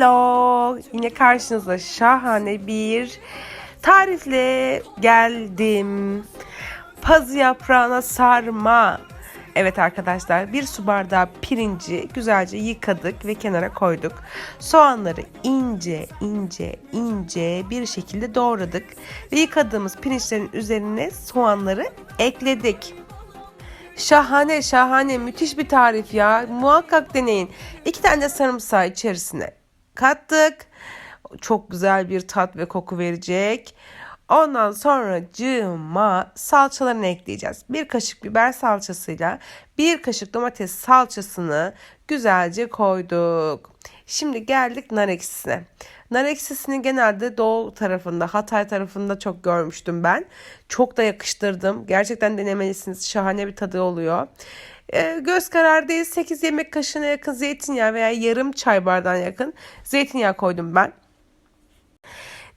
Hello! Yine karşınıza şahane bir tarifle geldim. Pazı yaprağına sarma. Evet arkadaşlar bir su bardağı pirinci güzelce yıkadık ve kenara koyduk. Soğanları ince ince ince bir şekilde doğradık. Ve yıkadığımız pirinçlerin üzerine soğanları ekledik. Şahane şahane müthiş bir tarif ya. Muhakkak deneyin. İki tane de sarımsağı içerisine kattık. Çok güzel bir tat ve koku verecek. Ondan sonra cıma salçalarını ekleyeceğiz. Bir kaşık biber salçasıyla bir kaşık domates salçasını güzelce koyduk. Şimdi geldik nar ekşisine. Nar ekşisini genelde doğu tarafında, Hatay tarafında çok görmüştüm ben. Çok da yakıştırdım. Gerçekten denemelisiniz. Şahane bir tadı oluyor. Ee, göz kararı değil 8 yemek kaşığına yakın zeytinyağı veya yarım çay bardağına yakın zeytinyağı koydum ben.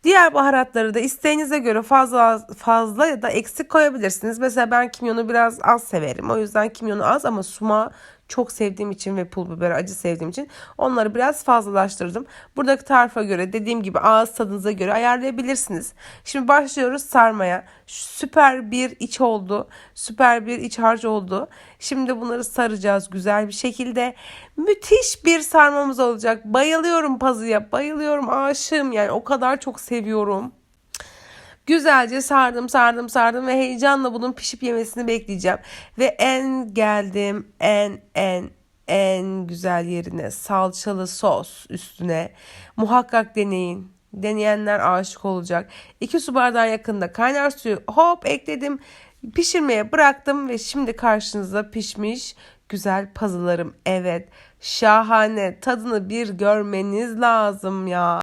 Diğer baharatları da isteğinize göre fazla fazla ya da eksik koyabilirsiniz. Mesela ben kimyonu biraz az severim. O yüzden kimyonu az ama sumağı çok sevdiğim için ve pul biberi acı sevdiğim için onları biraz fazlalaştırdım. Buradaki tarife göre dediğim gibi ağız tadınıza göre ayarlayabilirsiniz. Şimdi başlıyoruz sarmaya. Süper bir iç oldu. Süper bir iç harç oldu. Şimdi bunları saracağız güzel bir şekilde. Müthiş bir sarmamız olacak. Bayılıyorum pazıya. Bayılıyorum aşığım yani o kadar çok seviyorum. Güzelce sardım sardım sardım ve heyecanla bunun pişip yemesini bekleyeceğim. Ve en geldim en en en güzel yerine salçalı sos üstüne muhakkak deneyin. Deneyenler aşık olacak. 2 su bardağı yakında kaynar suyu hop ekledim. Pişirmeye bıraktım ve şimdi karşınızda pişmiş güzel pazılarım. Evet şahane tadını bir görmeniz lazım ya.